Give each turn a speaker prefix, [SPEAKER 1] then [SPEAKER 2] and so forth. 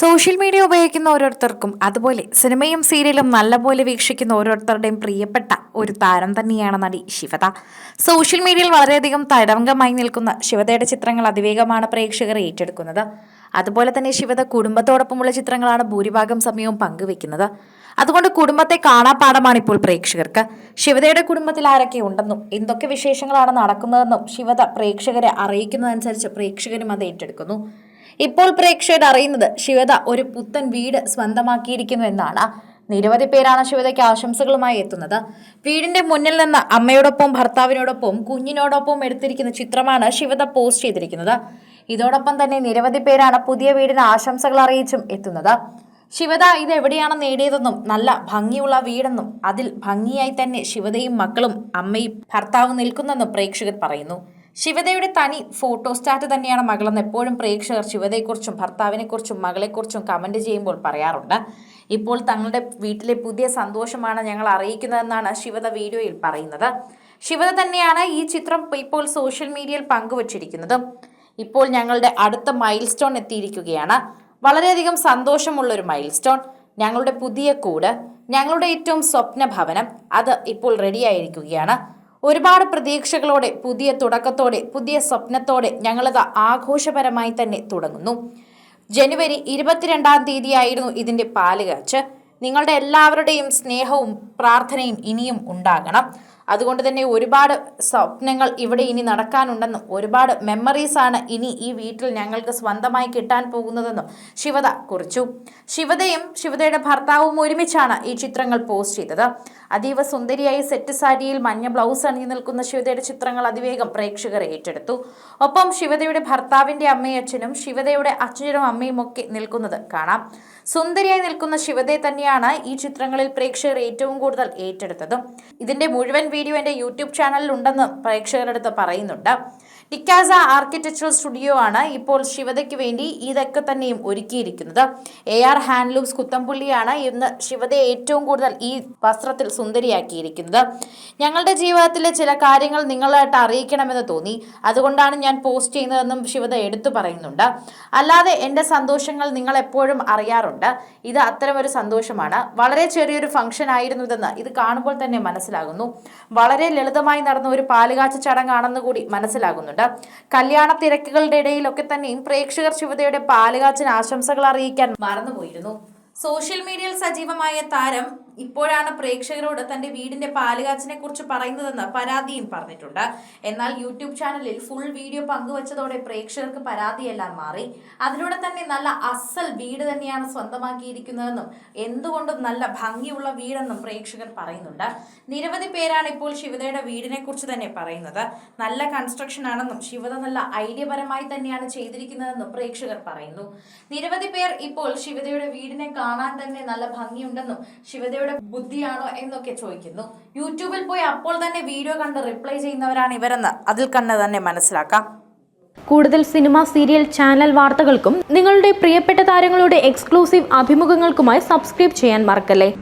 [SPEAKER 1] Social media ഉപയോഗിക്കുന്ന ഓരോരുത്തർക്കും അതുപോലെ സിനിമയും സീരിയലും നല്ലപോലെ വീക്ഷിക്കുന്ന ഓരോരുത്തരുടെയും പ്രിയപ്പെട്ട ഒരു താരം തന്നെയാണ് നടി ശിവത. സോഷ്യൽ മീഡിയയിൽ വളരെയധികം തടങ്കമായി നിൽക്കുന്ന ശിവതയുടെ ചിത്രങ്ങൾ അതിവേഗമാണ് പ്രേക്ഷകർ ഏറ്റെടുക്കുന്നത്. അതുപോലെ തന്നെ ശിവത കുടുംബത്തോടൊപ്പമുള്ള ചിത്രങ്ങളാണ് ഭൂരിഭാഗം സമയവും പങ്കുവെക്കുന്നത് അതുകൊണ്ട് കുടുംബത്തെ കാണാപ്പാടമാണ് ഇപ്പോൾ പ്രേക്ഷകർക്ക്. ശിവതയുടെ കുടുംബത്തിൽ ആരൊക്കെ ഉണ്ടെന്നും എന്തൊക്കെ വിശേഷങ്ങളാണ് നടക്കുന്നതെന്നും ശിവത പ്രേക്ഷകരെ അറിയിക്കുന്നതനുസരിച്ച് പ്രേക്ഷകരും അത് ഏറ്റെടുക്കുന്നു. ഇപ്പോൾ പ്രേക്ഷകർ അറിയുന്നത് ശിവത ഒരു പുത്തൻ വീട് സ്വന്തമാക്കിയിരിക്കുന്നു എന്നാണ് നിരവധി പേരാണ് ശിവതയ്ക്ക് ആശംസകളുമായി എത്തുന്നത്. വീടിന്റെ മുന്നിൽ നിന്ന് അമ്മയോടൊപ്പം ഭർത്താവിനോടൊപ്പം കുഞ്ഞിനോടൊപ്പം എടുത്തിരിക്കുന്ന ചിത്രമാണ് ശിവത പോസ്റ്റ് ചെയ്തിരിക്കുന്നത്. ഇതോടൊപ്പം തന്നെ നിരവധി പേരാണ് പുതിയ വീടിന് ആശംസകൾ അറിയിച്ചും എത്തുന്നത്. ശിവത ഇത് എവിടെയാണ് നേടിയതെന്നും നല്ല ഭംഗിയുള്ള വീടെന്നും അതിൽ ഭംഗിയായി തന്നെ ശിവതയും മക്കളും അമ്മയും ഭർത്താവും നിൽക്കുന്നെന്നും പ്രേക്ഷകർ പറയുന്നു. ശിവതയുടെ തനി ഫോട്ടോ സ്റ്റാറ്റ് തന്നെയാണ് മകളെന്ന് എപ്പോഴും പ്രേക്ഷകർ ശിവതയെക്കുറിച്ചും ഭർത്താവിനെക്കുറിച്ചും മകളെക്കുറിച്ചും കമന്റ് ചെയ്യുമ്പോൾ പറയാറുണ്ട്. ഇപ്പോൾ തങ്ങളുടെ വീട്ടിലെ പുതിയ സന്തോഷമാണ് ഞങ്ങൾ അറിയിക്കുന്നതെന്നാണ് ശിവത വീഡിയോയിൽ പറയുന്നത്. ശിവത തന്നെയാണ് ഈ ചിത്രം ഇപ്പോൾ സോഷ്യൽ മീഡിയയിൽ പങ്കുവച്ചിരിക്കുന്നത്. ഇപ്പോൾ ഞങ്ങളുടെ അടുത്ത മൈൽ സ്റ്റോൺ എത്തിയിരിക്കുകയാണ്. വളരെയധികം സന്തോഷമുള്ളൊരു മൈൽ സ്റ്റോൺ ഞങ്ങളുടെ പുതിയ കൂട് ഞങ്ങളുടെ ഏറ്റവും സ്വപ്ന ഭവനം അത് ഇപ്പോൾ റെഡിയായിരിക്കുകയാണ്. ഒരുപാട് പ്രതീക്ഷകളോടെ പുതിയ തുടക്കത്തോടെ പുതിയ സ്വപ്നത്തോടെ ഞങ്ങളത് ആഘോഷപരമായി തന്നെ തുടങ്ങുന്നു. ജനുവരി ഇരുപത്തിരണ്ടാം തീയതിയായിരുന്നു ഇതിന്റെ പാലുകാച്ച്. നിങ്ങളുടെ എല്ലാവരുടെയും സ്നേഹവും പ്രാർത്ഥനയും ഇനിയും ഉണ്ടാകണം. അതുകൊണ്ട് തന്നെ ഒരുപാട് സ്വപ്നങ്ങൾ ഇവിടെ ഇനി നടക്കാനുണ്ടെന്നും ഒരുപാട് മെമ്മറീസാണ് ഇനി ഈ വീട്ടിൽ ഞങ്ങൾക്ക് സ്വന്തമായി കിട്ടാൻ പോകുന്നതെന്നും ശിവത കുറിച്ചു. ശിവതയും ശിവതയുടെ ഭർത്താവും ഒരുമിച്ചാണ് ഈ ചിത്രങ്ങൾ പോസ്റ്റ് ചെയ്തത്. അതീവ സുന്ദരിയായി സെറ്റ് സാരിയിൽ മഞ്ഞ ബ്ലൗസ് അണിഞ്ഞു നിൽക്കുന്ന ശിവതയുടെ ചിത്രങ്ങൾ അതിവേഗം പ്രേക്ഷകർ ഏറ്റെടുത്തു. ഒപ്പം ശിവതയുടെ ഭർത്താവിന്റെ അമ്മയും ശിവതയുടെ അച്ഛനും അമ്മയും ഒക്കെ നിൽക്കുന്നത് കാണാം. സുന്ദരിയായി നിൽക്കുന്ന ശിവതയെ തന്നെയാണ് ഈ ചിത്രങ്ങളിൽ പ്രേക്ഷകർ ഏറ്റവും കൂടുതൽ ഏറ്റെടുത്തതും. ഇതിന്റെ മുഴുവൻ വീഡിയോ എന്റെ യൂട്യൂബ് ചാനലിൽ ഉണ്ടെന്ന് അടുത്ത് പറയുന്നുണ്ട്. ഡിക്കാസ ആർക്കിടെക്ചറൽ സ്റ്റുഡിയോ ആണ് ഇപ്പോൾ ശിവതയ്ക്ക് വേണ്ടി ഇതൊക്കെ തന്നെയും ഒരുക്കിയിരിക്കുന്നത്. എ ആർ ഹാൻഡ്ലൂംസ് കുത്തമ്പുള്ളിയാണ് ഇന്ന് ശിവതയെ ഏറ്റവും കൂടുതൽ ഈ വസ്ത്രത്തിൽ സുന്ദരിയാക്കിയിരിക്കുന്നത്. ഞങ്ങളുടെ ജീവിതത്തിലെ ചില കാര്യങ്ങൾ നിങ്ങളായിട്ട് അറിയിക്കണമെന്ന് തോന്നി. അതുകൊണ്ടാണ് ഞാൻ പോസ്റ്റ് ചെയ്യുന്നതെന്നും ശിവത എടുത്തു പറയുന്നുണ്ട്. അല്ലാതെ എന്റെ സന്തോഷങ്ങൾ നിങ്ങൾ എപ്പോഴും അറിയാറുണ്ട്. ഇത് അത്തരമൊരു സന്തോഷമാണ്. വളരെ ചെറിയൊരു ഫംഗ്ഷൻ ആയിരുന്നു ഇതെന്ന് ഇത് കാണുമ്പോൾ തന്നെ മനസ്സിലാകുന്നു. വളരെ ലളിതമായി നടന്ന ഒരു പാലുകാച്ച ചടങ്ങാണെന്ന് കൂടി മനസ്സിലാകുന്നുണ്ട്. കല്യാണ തിരക്കുകളുടെ ഇടയിലൊക്കെ തന്നെയും പ്രേക്ഷകർ ശിവതയുടെ പാലുകാച്ചിന് ആശംസകൾ അറിയിക്കാൻ മറന്നുപോയിരുന്നു. സോഷ്യൽ മീഡിയയിൽ സജീവമായ താരം ഇപ്പോഴാണ് പ്രേക്ഷകരോട് തന്റെ വീടിന്റെ പാലുകാച്ചിനെ കുറിച്ച് പറയുന്നതെന്ന് പരാതിയും പറഞ്ഞിട്ടുണ്ട്. എന്നാൽ യൂട്യൂബ് ചാനലിൽ ഫുൾ വീഡിയോ പങ്കുവച്ചതോടെ പ്രേക്ഷകർക്ക് പരാതിയെല്ലാം മാറി. അതിലൂടെ തന്നെ നല്ല അസൽ വീട് തന്നെയാണ് സ്വന്തമാക്കിയിരിക്കുന്നതെന്നും എന്തുകൊണ്ടും നല്ല ഭംഗിയുള്ള വീടെന്നും പ്രേക്ഷകർ പറയുന്നുണ്ട്. നിരവധി പേരാണ് ഇപ്പോൾ ശിവതയുടെ വീടിനെ കുറിച്ച് തന്നെ പറയുന്നത്. നല്ല കൺസ്ട്രക്ഷൻ ആണെന്നും ശിവത നല്ല ഐഡിയപരമായി തന്നെയാണ് ചെയ്തിരിക്കുന്നതെന്നും പ്രേക്ഷകർ പറയുന്നു. നിരവധി പേർ ഇപ്പോൾ ശിവതയുടെ വീടിനെ കാണാൻ തന്നെ നല്ല ഭംഗിയുണ്ടെന്നും ശിവതയുടെ ബുദ്ധിയാണോ എന്നൊക്കെ ചോദിക്കുന്നു. യൂട്യൂബിൽ പോയി അപ്പോൾ തന്നെ വീഡിയോ കണ്ട് റിപ്ലൈ ചെയ്യുന്നവരാണ് ഇവരെന്ന് അതിൽ കണ്ട് തന്നെ മനസ്സിലാക്കാം.
[SPEAKER 2] കൂടുതൽ സിനിമ സീരിയൽ ചാനൽ വാർത്തകൾക്കും നിങ്ങളുടെ പ്രിയപ്പെട്ട താരങ്ങളുടെ എക്സ്ക്ലൂസീവ് അഭിമുഖങ്ങൾക്കുമായി സബ്സ്ക്രൈബ് ചെയ്യാൻ മറക്കല്ലേ?